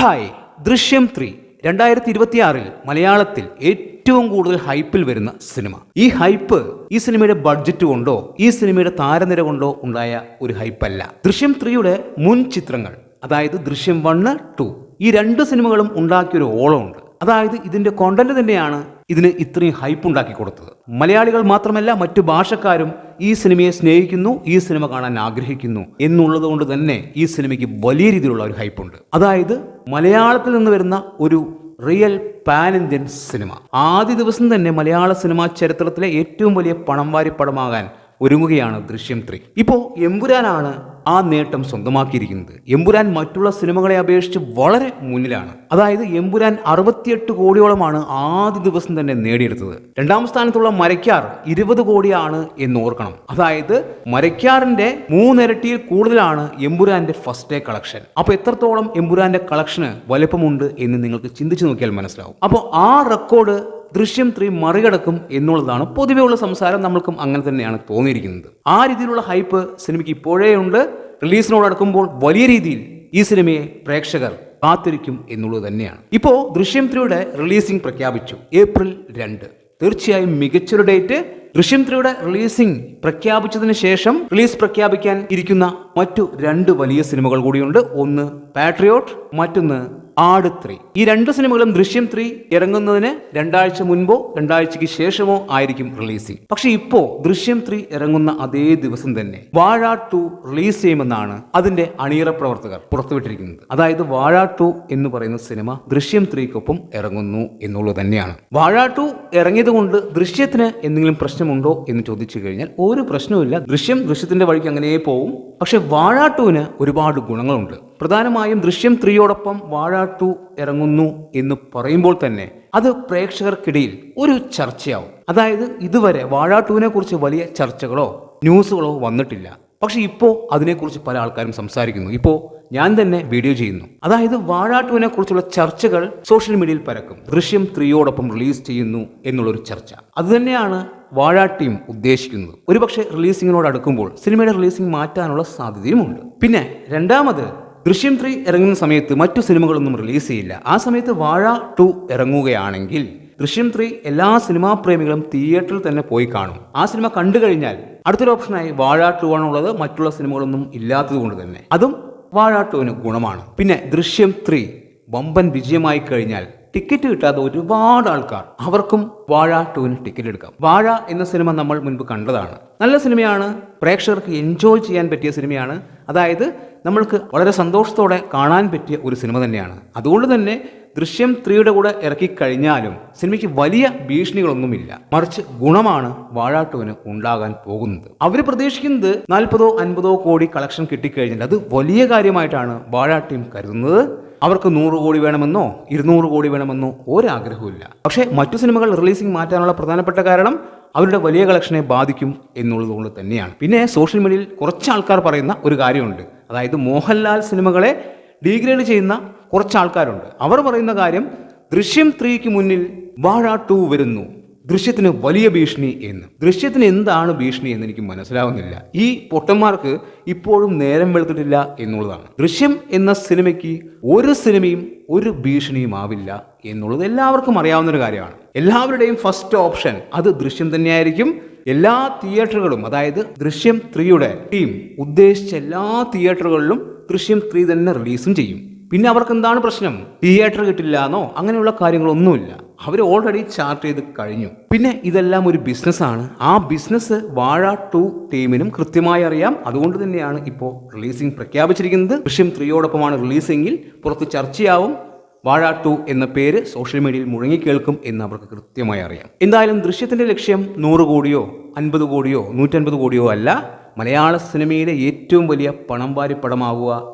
Hi ദൃശ്യം three രണ്ടായിരത്തി ഇരുപത്തിയാറിൽ മലയാളത്തിൽ ഏറ്റവും കൂടുതൽ ഹൈപ്പിൽ വരുന്ന സിനിമ. ഈ ഹൈപ്പ് ഈ സിനിമയുടെ ബഡ്ജറ്റ് കൊണ്ടോ ഈ സിനിമയുടെ താരനിര കൊണ്ടോ ഉണ്ടായ ഒരു ഹൈപ്പല്ല. ദൃശ്യം ത്രീയുടെ മുൻ ചിത്രങ്ങൾ അതായത് ദൃശ്യം വണ്ണ് ടു ഈ രണ്ട് സിനിമകളും ഉണ്ടാക്കിയൊരു ഓളമുണ്ട്. അതായത് ഇതിന്റെ കോണ്ടന്റ് തന്നെയാണ് ഇതിന് ഇത്രയും ഹൈപ്പ് ഉണ്ടാക്കി കൊടുത്തത്. മലയാളികൾ മാത്രമല്ല മറ്റു ഭാഷക്കാരും ഈ സിനിമയെ സ്നേഹിക്കുന്നു ഈ സിനിമ കാണാൻ ആഗ്രഹിക്കുന്നു എന്നുള്ളത് കൊണ്ട് തന്നെ ഈ സിനിമയ്ക്ക് വലിയ രീതിയിലുള്ള ഒരു ഹൈപ്പുണ്ട് അതായത് മലയാളത്തിൽ നിന്ന് വരുന്ന ഒരു റിയൽ പാൻ ഇന്ത്യൻ സിനിമ ആദ്യ ദിവസം തന്നെ മലയാള സിനിമാ ചരിത്രത്തിലെ ഏറ്റവും വലിയ പണം വാരി പടമാകാൻ ഒരുങ്ങുകയാണ് ദൃശ്യം ത്രീ ഇപ്പോൾ എമ്പുരാനാണ് ആ നേട്ടം സ്വന്തമാക്കിയിരിക്കുന്നത്. എമ്പുരാൻ മറ്റുള്ള സിനിമകളെ അപേക്ഷിച്ച് വളരെ മുന്നിലാണ്. അതായത് എമ്പുരാൻ അറുപത്തിയെട്ട് കോടിയോളമാണ് ആദ്യ ദിവസം തന്നെ നേടിയെടുത്തത്. രണ്ടാം സ്ഥാനത്തുള്ള മരക്കാർ ഇരുപത് കോടിയാണ് എന്ന് ഓർക്കണം. അതായത് മരക്കാറിന്റെ മൂന്നിരട്ടിയിൽ കൂടുതലാണ് എമ്പുരാന്റെ ഫസ്റ്റ് ഡേ കളക്ഷൻ അപ്പൊ എത്രത്തോളം എമ്പുരാന്റെ കളക്ഷന് വലുപ്പമുണ്ട് എന്ന് നിങ്ങൾക്ക് ചിന്തിച്ചു നോക്കിയാൽ മനസ്സിലാവും. അപ്പോൾ ആ റെക്കോർഡ് ദൃശ്യം ത്രീ മറികടക്കും എന്നുള്ളതാണ്. പൊതുവെയുള്ള സംസാരം നമ്മൾക്കും അങ്ങനെ തന്നെയാണ് തോന്നിയിരിക്കുന്നത്. ആ രീതിയിലുള്ള ഹൈപ്പ് സിനിമയ്ക്ക് ഇപ്പോഴേ ഉണ്ട്. റിലീസിനോടടുക്കുമ്പോൾ വലിയ രീതിയിൽ ഈ സിനിമയെ പ്രേക്ഷകർ കാത്തിരിക്കും എന്നുള്ളത് തന്നെയാണ്. ഇപ്പോൾ ദൃശ്യം ത്രീയുടെ റിലീസിംഗ് പ്രഖ്യാപിച്ചു. ഏപ്രിൽ രണ്ട്. തീർച്ചയായും മികച്ചൊരു ഡേറ്റ്. ദൃശ്യം ത്രീയുടെ റിലീസിംഗ് പ്രഖ്യാപിച്ചതിന് ശേഷം റിലീസ് പ്രഖ്യാപിക്കാൻ ഇരിക്കുന്ന മറ്റു രണ്ട് വലിയ സിനിമകൾ കൂടിയുണ്ട്. ഒന്ന് പാട്രിയോട്ട് മറ്റൊന്ന് ആട് ത്രീ. ഈ രണ്ട് സിനിമകളും ദൃശ്യം ത്രീ ഇറങ്ങുന്നതിന് രണ്ടാഴ്ച മുൻപോ രണ്ടാഴ്ചയ്ക്ക് ശേഷമോ ആയിരിക്കും റിലീസിംഗ് പക്ഷെ ഇപ്പോ ദൃശ്യം ത്രീ ഇറങ്ങുന്ന അതേ ദിവസം തന്നെ വാഴ ടു റിലീസ് ചെയ്യുമെന്നാണ് അതിന്റെ അണിയറ പ്രവർത്തകർ പുറത്തുവിട്ടിരിക്കുന്നത്. അതായത് വാഴ ടു എന്ന് പറയുന്ന സിനിമ ദൃശ്യം ത്രീക്കൊപ്പം ഇറങ്ങുന്നു എന്നുള്ളത് തന്നെയാണ്. വാഴ ടു ഇറങ്ങിയത് കൊണ്ട് ദൃശ്യത്തിന് എന്തെങ്കിലും പ്രശ്നമുണ്ടോ എന്ന് ചോദിച്ചു കഴിഞ്ഞാൽ ഒരു പ്രശ്നവുമില്ല. ദൃശ്യം ദൃശ്യത്തിന്റെ വഴിക്ക് അങ്ങനെ പോവും. പക്ഷെ വാഴ ടുവിന് ഒരുപാട് ഗുണങ്ങളുണ്ട്. പ്രധാനമായും ദൃശ്യം ത്രീയോടൊപ്പം വാഴാട്ടു ഇറങ്ങുന്നു എന്ന് പറയുമ്പോൾ തന്നെ അത് പ്രേക്ഷകർക്കിടയിൽ ഒരു ചർച്ചയാവും. അതായത് ഇതുവരെ വാഴാട്ടുവിനെ ടുവിനെ കുറിച്ച് വലിയ ചർച്ചകളോ ന്യൂസുകളോ വന്നിട്ടില്ല. പക്ഷെ ഇപ്പോൾ അതിനെക്കുറിച്ച് പല ആൾക്കാരും സംസാരിക്കുന്നു. ഇപ്പോൾ ഞാൻ തന്നെ വീഡിയോ ചെയ്യുന്നു. അതായത് വാഴാട്ടുവിനെ കുറിച്ചുള്ള ചർച്ചകൾ സോഷ്യൽ മീഡിയയിൽ പരക്കും. ദൃശ്യം ത്രീയോടൊപ്പം റിലീസ് ചെയ്യുന്നു എന്നുള്ളൊരു ചർച്ച. അതുതന്നെയാണ് വാഴാട്ടിയും ഉദ്ദേശിക്കുന്നത്. ഒരുപക്ഷെ റിലീസിങ്ങിനോട് അടുക്കുമ്പോൾ സിനിമയുടെ റിലീസിംഗ് മാറ്റാനുള്ള സാധ്യതയുമുണ്ട്. പിന്നെ രണ്ടാമത് ദൃശ്യം ത്രീ ഇറങ്ങുന്ന സമയത്ത് മറ്റു സിനിമകളൊന്നും റിലീസ് ചെയ്യില്ല. ആ സമയത്ത് വാഴ ടു ഇറങ്ങുകയാണെങ്കിൽ ദൃശ്യം ത്രീ എല്ലാ സിനിമാ പ്രേമികളും തിയേറ്ററിൽ തന്നെ പോയി കാണും. ആ സിനിമ കണ്ടു കഴിഞ്ഞാൽ അടുത്തൊരു ഓപ്ഷനായി വാഴ ടു ആണുള്ളത് മറ്റുള്ള സിനിമകളൊന്നും ഇല്ലാത്തത് കൊണ്ട് തന്നെ. അതും വാഴ ടുവിന് ഗുണമാണ്. പിന്നെ ദൃശ്യം ത്രീ വമ്പൻ വിജയമായി കഴിഞ്ഞാൽ ടിക്കറ്റ് കിട്ടാതെ ഒരുപാട് ആൾക്കാർ അവർക്കും വാഴ ടുവിന് ടിക്കറ്റ് എടുക്കാം. വാഴ എന്ന സിനിമ നമ്മൾ മുൻപ് കണ്ടതാണ്. നല്ല സിനിമയാണ്. പ്രേക്ഷകർക്ക് എൻജോയ് ചെയ്യാൻ പറ്റിയ സിനിമയാണ്. അതായത് നമ്മൾക്ക് വളരെ സന്തോഷത്തോടെ കാണാൻ പറ്റിയ ഒരു സിനിമ തന്നെയാണ്. അതുകൊണ്ട് തന്നെ ദൃശ്യം ത്രീയുടെ കൂടെ ഇറക്കിക്കഴിഞ്ഞാലും സിനിമയ്ക്ക് വലിയ ഭീഷണികളൊന്നുമില്ല. മറിച്ച് ഗുണമാണ് വാഴാട്ടുവിന് ഉണ്ടാകാൻ പോകുന്നത്. അവർ പ്രതീക്ഷിക്കുന്നത് നാൽപ്പതോ അൻപതോ കോടി കളക്ഷൻ കിട്ടിക്കഴിഞ്ഞാൽ അത് വലിയ കാര്യമായിട്ടാണ് വാഴ ടീം കരുതുന്നത്. അവർക്ക് നൂറ് കോടി വേണമെന്നോ ഇരുന്നൂറ് കോടി വേണമെന്നോ ഒരാഗ്രഹവുമില്ല. പക്ഷേ മറ്റു സിനിമകൾ റിലീസിംഗ് മാറ്റാനുള്ള പ്രധാനപ്പെട്ട കാരണം അവരുടെ വലിയ കളക്ഷനെ ബാധിക്കും എന്നുള്ളതുകൊണ്ട് തന്നെയാണ്. പിന്നെ സോഷ്യൽ മീഡിയയിൽ കുറച്ച് ആൾക്കാർ പറയുന്ന ഒരു കാര്യമുണ്ട്. അതായത് മോഹൻലാൽ സിനിമകളെ ഡീഗ്രേഡ് ചെയ്യുന്ന കുറച്ച് ആൾക്കാരുണ്ട്. അവർ പറയുന്ന കാര്യം ദൃശ്യം ത്രീക്ക് മുന്നിൽ വാഴ ടു വരുന്നു. ദൃശ്യത്തിന് വലിയ ഭീഷണി എന്ന്. ദൃശ്യത്തിന് എന്താണ് ഭീഷണി എന്ന് എനിക്ക് മനസ്സിലാവുന്നില്ല. ഈ പൊട്ടന്മാർക്ക് ഇപ്പോഴും നേരം വെളുത്തിട്ടില്ല എന്നുള്ളതാണ്. ദൃശ്യം എന്ന സിനിമയ്ക്ക് ഒരു സിനിമയും ഒരു ഭീഷണിയും ആവില്ല എന്നുള്ളത് എല്ലാവർക്കും അറിയാവുന്ന ഒരു കാര്യമാണ്. എല്ലാവരുടെയും ഫസ്റ്റ് ഓപ്ഷൻ അത് ദൃശ്യം തന്നെയായിരിക്കും. എല്ലാ തിയേറ്ററുകളും അതായത് ദൃശ്യം ത്രീയുടെ ടീം ഉദ്ദേശിച്ച എല്ലാ തിയേറ്ററുകളിലും ദൃശ്യം ത്രീ തന്നെ റിലീസും ചെയ്യും. പിന്നെ അവർക്ക് എന്താണ് പ്രശ്നം? തിയേറ്റർ കിട്ടില്ല എന്നോ അങ്ങനെയുള്ള കാര്യങ്ങളൊന്നുമില്ല. അവർ ഓൾറെഡി ചാർട്ട് ചെയ്ത് കഴിഞ്ഞു. പിന്നെ ഇതെല്ലാം ഒരു ബിസിനസ്സാണ് ആ ബിസിനസ് വാഴ ടു ടീമിനും കൃത്യമായി അറിയാം. അതുകൊണ്ട് തന്നെയാണ് ഇപ്പോൾ റിലീസിംഗ് പ്രഖ്യാപിച്ചിരിക്കുന്നത്. ദൃശ്യം ത്രീയോടൊപ്പമാണ് റിലീസിംഗിൽ പുറത്ത് ചർച്ചയാവും. വാഴ ടു എന്ന പേര് സോഷ്യൽ മീഡിയയിൽ മുഴങ്ങിക്കേൾക്കും എന്ന് അവർക്ക് കൃത്യമായി അറിയാം. എന്തായാലും ദൃശ്യത്തിന്റെ ലക്ഷ്യം നൂറ് കോടിയോ അൻപത് കോടിയോ നൂറ്റൻപത് കോടിയോ അല്ല. മലയാള സിനിമയിലെ ഏറ്റവും വലിയ പണം വാരി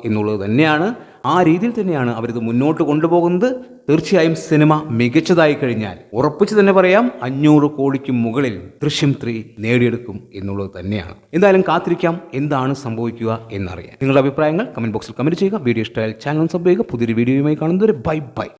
എന്നുള്ളത് തന്നെയാണ്. ആ രീതിയിൽ തന്നെയാണ് അവരിത് മുന്നോട്ട് കൊണ്ടുപോകുന്നത്. തീർച്ചയായും സിനിമ മികച്ചതായി കഴിഞ്ഞാൽ ഉറപ്പിച്ച് തന്നെ പറയാം അഞ്ഞൂറ് കോടിക്ക് മുകളിൽ ദൃശ്യം ത്രീ നേടിയെടുക്കും എന്നുള്ളത് തന്നെയാണ്. എന്തായാലും കാത്തിരിക്കാം എന്താണ് സംഭവിക്കുക എന്നറിയാം നിങ്ങളുടെ അഭിപ്രായങ്ങൾ കമന്റ് ബോക്സിൽ കമന്റ് ചെയ്യുക. വീഡിയോ ഇഷ്ടമായാൽ ചാനൽ സബ് ചെയ്യുക. പുതിയൊരു വീഡിയോയുമായി കാണുന്നവരെ ബൈ ബൈ.